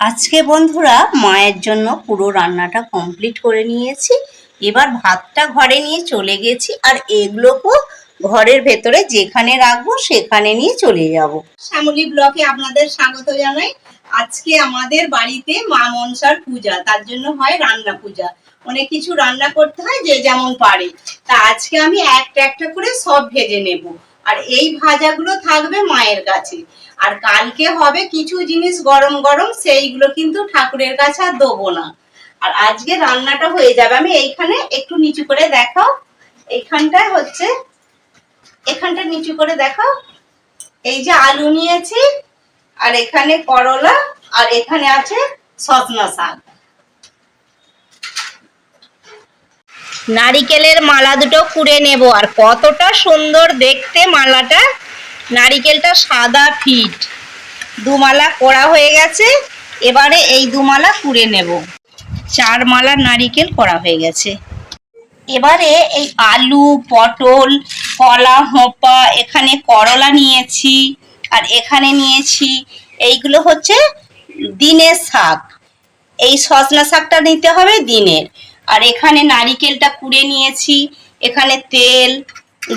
আজকে বন্ধুরা মায়ের জন্য পুরো রান্নাটা কমপ্লিট করে নিয়েছি। এবার ভাতটা ঘরে নিয়ে চলে গেছি আর এগুলোকেও ঘরের ভেতরে যেখানে রাখব সেখানে নিয়ে চলে যাব। শ্যামলী ব্লকে আপনাদের স্বাগত জানাই। আজকে আমাদের বাড়িতে মা মনসার পূজা, তার জন্য হয় রান্না পূজা। অনেক কিছু রান্না করতে হয় যে যেমন পারে। তা আজকে আমি একটা একটা করে সব ভেজে নেব। আর এই ভাজাগুলো থাকবে মায়ের কাছে। আর কালকে হবে কিছু জিনিস গরম গরম, সেইগুলো কিন্তু ঠাকুরের কাছে আর দেবো না। আর আজকে রান্নাটা হয়ে যাবে। আমি এইখানে একটু নিচু করে দেখাও। এইখানটায় হচ্ছে, এখানটা নিচু করে দেখাও। এই যে আলু নিয়েছি, আর এখানে করলা, আর এখানে আছে সজনা শাক। নারিকেলের মালা দুটো কুড়ে নেব। আর কতটা সুন্দর দেখতে মালাটা। নারিকেলটা সাদা ফিট। দুমালা করা হয়ে গেছে। এবারে এই দুমালা কুড়ে নেব। চার মালা নারিকেল করা হয়ে গেছে। এবারে এই আলু, পটল, কলা, হোঁপা, এখানে করলা নিয়েছি। আর এখানে নিয়েছি এইগুলো হচ্ছে দিনের শাক। এই সজনা শাকটা নিতে হবে দিনের। আর এখানে নারিকেলটা কুড়ে নিয়েছি, এখানে তেল,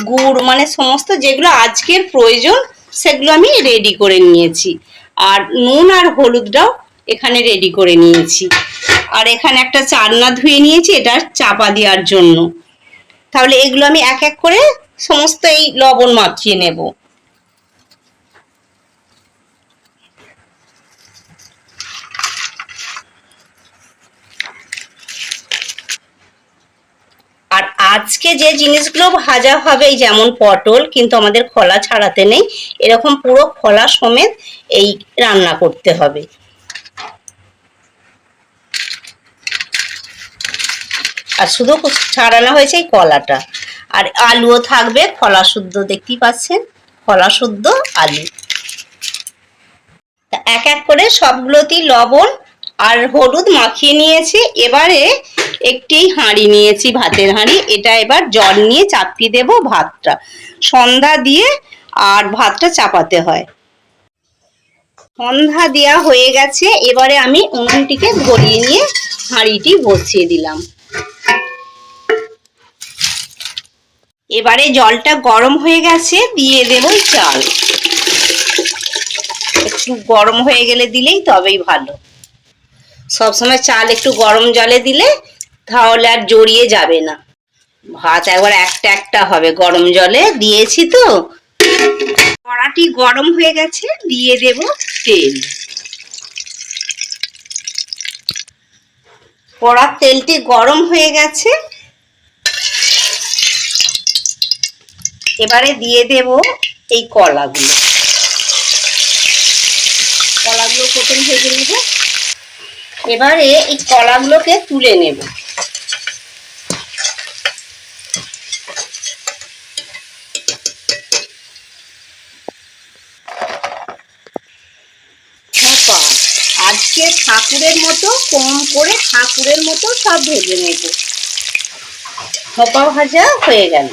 গুড় মানে সমস্ত যেগুলো আজকের প্রয়োজন, সেগুলো আমি রেডি করে নিয়েছি। আর নুন আর হলুদটাও এখানে রেডি করে নিয়েছি। আর এখানে একটা চান্না ধুয়ে নিয়েছি, এটা চাপা দেওয়ার জন্য। তাহলে এগুলো আমি এক এক করে সমস্ত এই লবণ মাখিয়ে নেব আর আজকে যে জিনিসগুলো ভাজা হবে যেমন পটল, কিন্তু আমাদের খোলা ছাড়াতে নেই, এরকম পুরো খোলা সমেত এই রান্না করতে হবে। আর শুধু ছাড়ানো হয়েছে এই কলাটা। আর আলুও থাকবে, খোলা শুদ্ধ দেখতেই পাচ্ছেন, খোলা শুদ্ধ আলু। এক এক করে সবগুলোতেই লবণ আর হলুদ মাখিয়ে নিয়েছি। এবারে একটি হাঁড়ি নিয়েছি, ভাতের হাঁড়ি। এটা এবার জল নিয়ে চাপিয়ে দেব ভাতটা। সন্ধ্যা দিয়ে আর ভাতটা চাপাতে হয়। সন্ধ্যা দেওয়া হয়ে গেছে, এবারে আমি উনুনটিকে ধরিয়ে নিয়ে হাঁড়িটি বসিয়ে দিলাম। এবারে জলটা গরম হয়ে গেছে, দিয়ে দেব চাল। একটু গরম হয়ে গেলে দিলেই তবেই ভালো। সবসময় চাল একটু গরম জলে দিলে তাহলে আর জড়িয়ে যাবে না। ভাত একবার একটা একটা হবে, গরম জলে দিয়েছি তো। কড়াটি গরম হয়ে গেছে, দিয়ে দেব তেল। কড়ার তেলটি গরম হয়ে গেছে। এবারে দিয়ে দেব এই কলাগুলো। কলাগুলো প্রথম ভেজে নেব। এবারে এই কলাগুলোকে তুলে নেব। আজকে ঠাকুরের মতো, কম করে ঠাকুরের মতো সব ভেজে নেব। খোপা ভাজা হয়ে গেল।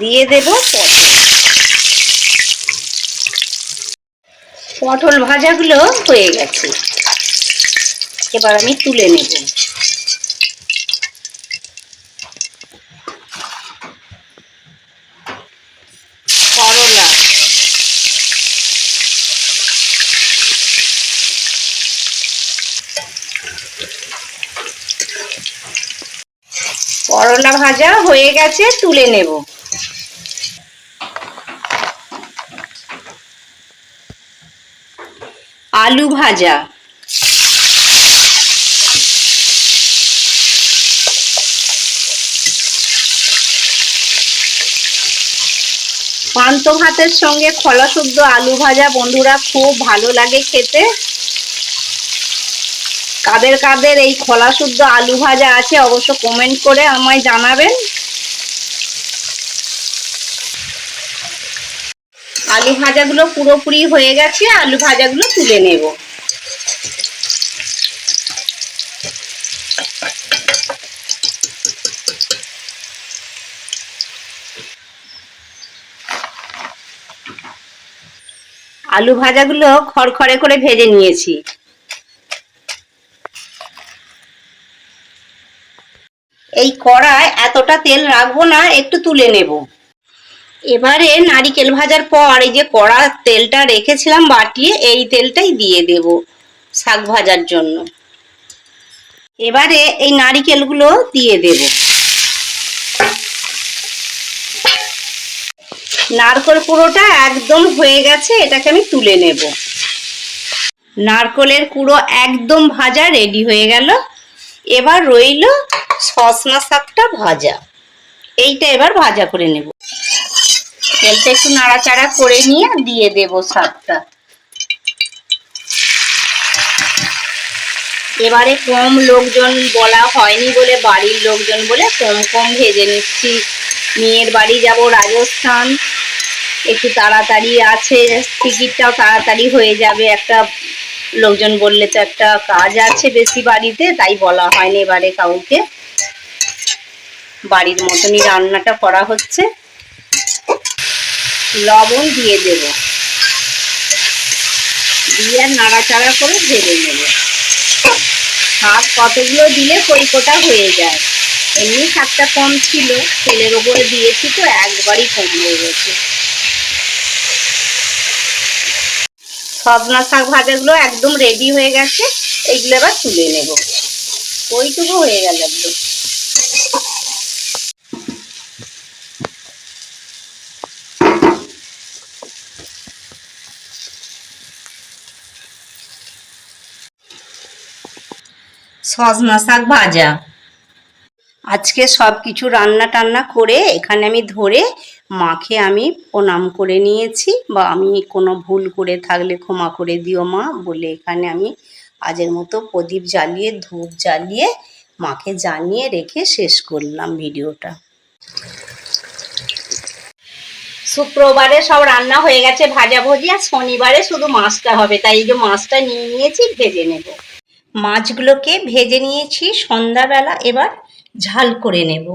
দিয়ে দেব পটল ভাজাগুলো হয়ে গেছে। এবার আমি তুলে নেব করলা করলা ভাজা হয়ে গেছে, তুলে নেব। আলু ভাজা। পান্ত ভাতের সঙ্গে খোলা শুদ্ধ আলু ভাজা, বন্ধুরা, খুব ভালো লাগে খেতে। কাদের কাদের এই খোলা শুদ্ধ আলু ভাজা আছে অবশ্য কমেন্ট করে আমায় জানাবেন। আলু ভাজাগুলো পুরোপুরি হয়ে গেছে, আলু ভাজাগুলো তুলে নেব। আলু ভাজাগুলো খড়খড়ে করে ভেজে নিয়েছি। এই কড়ায় এতটা তেল রাখব না, একটু তুলে নেব। এবারে নারিকেল ভাজার পর এই যে কড়া তেলটা রেখেছিলাম বাটিয়ে, এই তেলটাই দিয়ে দেব শাক ভাজার জন্য। এবারে এই নারিকেলগুলো দিয়ে দেব। নারকল কুড়োটা একদম হয়ে গেছে, এটাকে আমি তুলে নেব। নারকলের কুড়ো একদম ভাজা রেডি হয়ে গেল। এবার রইল সসনা শাকটা ভাজা। এইটা এবার ভাজা করে নেব। তেলটা একটু নাড়াচাড়া করে নিয়ে দিয়ে দেব শাকটা। এবারে কম লোকজন বলা হয়নি বলে, বাড়ির লোকজন বলে কম কম ভেজে নিচ্ছি। মেয়ের বাড়ি যাব রাজস্থান। একটু তাড়াতাড়ি আছে, টিকিটটাও তাড়াতাড়ি হয়ে যাবে। একটা লোকজন বললে তো একটা কাজ আছে বেশি বাড়িতে, তাই বলা হয়নি এবারে কাউকে। বাড়ির মতনই রান্নাটা করা হচ্ছে। লবণ দিয়ে দেব। দিয়ে নাড়াচাড়া করে ভেজে নেব। শাক কতগুলো দিলে কইকোটা হয়ে যায়। এমনি শাকটা কম ছিল, তেলের ওপরে দিয়েছি তো একবারই কম হয়ে গেছে। সজনা শাক ভাজাগুলো একদম রেডি হয়ে গেছে। এইগুলো এবার তুলে নেব। ওইটুকু হয়ে গেল একদম। সজনা শাক ভাজা। আজকে সব কিছু রান্না টান্না করে এখানে আমি ধরে মাকে আমি প্রণাম করে নিয়েছি বা আমি কোনো ভুল করে থাকলে ক্ষমা করে দিও মা বলে এখানে আমি আজের মতো প্রদীপ জ্বালিয়ে, ধূপ জ্বালিয়ে মাকে জানিয়ে রেখে শেষ করলাম ভিডিওটা। শুক্রবারে সব রান্না হয়ে গেছে ভাজা ভজি আর শনিবারে শুধু মাছটা হবে, তাই এই যে মাছটা নিয়ে নিয়েছি, ভেজে নেব। মাছগুলোকে ভেজে নিয়েছি। সন্ধ্যাবেলা এবার ঝাল করে নেব।